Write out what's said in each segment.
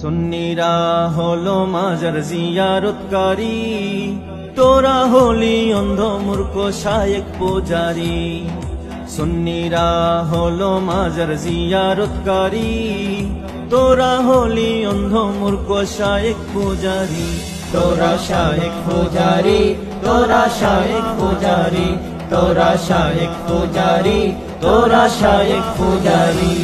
সুন্নিরা হলো মাজার জিয়ারতকারী, তোরা হলি অন্ধ মূর্খ শায়েক পূজারি। সুন্নিরা হলো মাজার জিয়ারতকারী, তোরা হলি অন্ধ মূর্খ শায়েক পূজারি। তোরা শায়েক পূজারি, তোরা শায়েক পূজারি, তোরা শায়েক পূজারি, তোরা শায়েক পূজারি।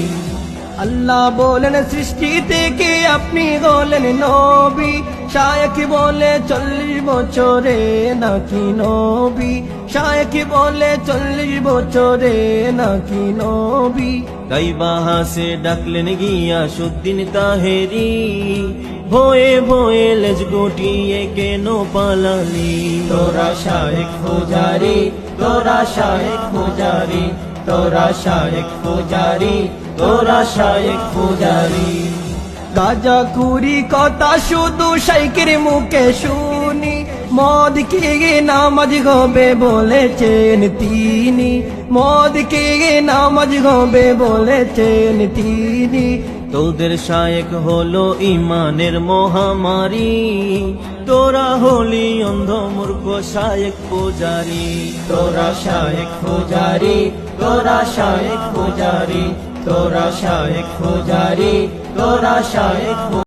আল্লাহ বলেন, সৃষ্টি থেকে আপনি হলেন নবী। শায়েক বলে, চল্লিশ বছরে নাকি নবী? শায়েক বলে, চল্লিশ বছরে নাকি নবী? তাই বাহাসে ডাকলেন গিয়া সুদ্দিন তাহেরি। ভয়ে ভয়ে লেজ গুটিয়ে কেন পালালি? তোরা শায়েক পূজারি তোরা শায়েক পূজারি, তোরা শায়েক পূজারি, তোরা শায়েক পূজারি। গাজা কুড়ি কথা শুধু শাইকের মুখে শুনি, মদ কে নামাজ হবে বলেছেন তিনি। মদ কে নামাজ হবে বলেছেন তিনি। তোদের শায়েক হলো ইমানের মহামারী, তোরা হলি অন্ধ শায়েক পূজারি তোরা শায়েক পূজারি তোরা শায়েক পূজারি তোরা শায়েক পূজারি তোরা শায়েক